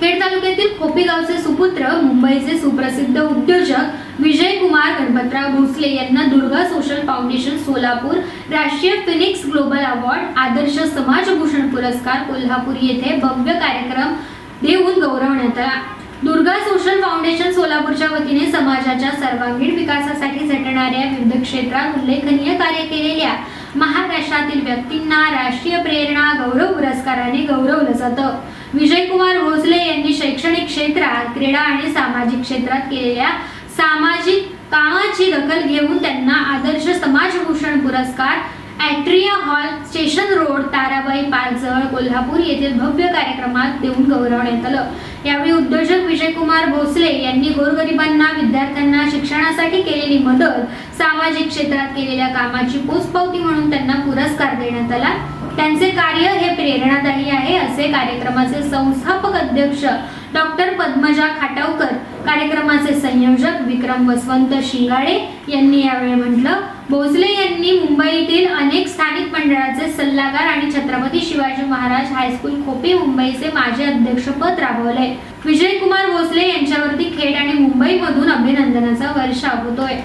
खेड तालुक्यातील खोपी गावचे सुपुत्र मुंबईचे सुप्रसिद्ध उद्योजक विजय कुमार गणपतराव भोसले यांना दुर्गा सोशल फाउंडेशन सोलापूर राष्ट्रीय फिनिक्स ग्लोबल अवॉर्ड आदर्श समाजभूषण पुरस्कार कोल्हापूर येथे भव्य कार्यक्रम देऊन गौरवण्यात आला. दुर्गा सोशल फाउंडेशन सोलापूरच्या वतीने समाजाच्या सर्वांगीण विकासासाठी झटणाऱ्या विविध क्षेत्रात उल्लेखनीय कार्य केलेल्या महाराष्ट्रातील व्यक्तींना राष्ट्रीय प्रेरणा गौरव पुरस्काराने गौरवलं जातं. विजयकुमार भोसले क्रीडा आणि सामाजिक क्षेत्रात केलेल्या सामाजिक कामाची दखल घेऊन त्यांना आदर्श समाजभूषण पुरस्कार Atria hall station road Tarabai park Kolhapur येथील भव्य कार्यक्रमात देऊन गौरवण्यात आलं. यावेळी उद्योजक विजयकुमार भोसले यांनी गोरगरिबांना विद्यार्थ्यांना शिक्षणासाठी केलेली मदत सामाजिक क्षेत्रात केलेल्या कामाची पोचपावती म्हणून त्यांना पुरस्कार देण्यात आला. त्यांचे कार्य हे प्रेरणादायी आहे असे कार्यक्रमाचे संस्थापक अध्यक्ष डॉक्टर पद्मजा खाटावकर. कार्यक्रमाचे संयोजक विक्रम वसवंत शिंगाडे यांनी यावेळी म्हटलं भोसले यांनी मुंबईतील अनेक स्थानिक मंडळाचे सल्लागार आणि छत्रपती शिवाजी महाराज हायस्कूल खोपी मुंबईचे माजी अध्यक्षपद राबवले विजयकुमार भोसले यांच्यावरती खेड आणि मुंबईमधून अभिनंदनाचा वर्षाव होतोय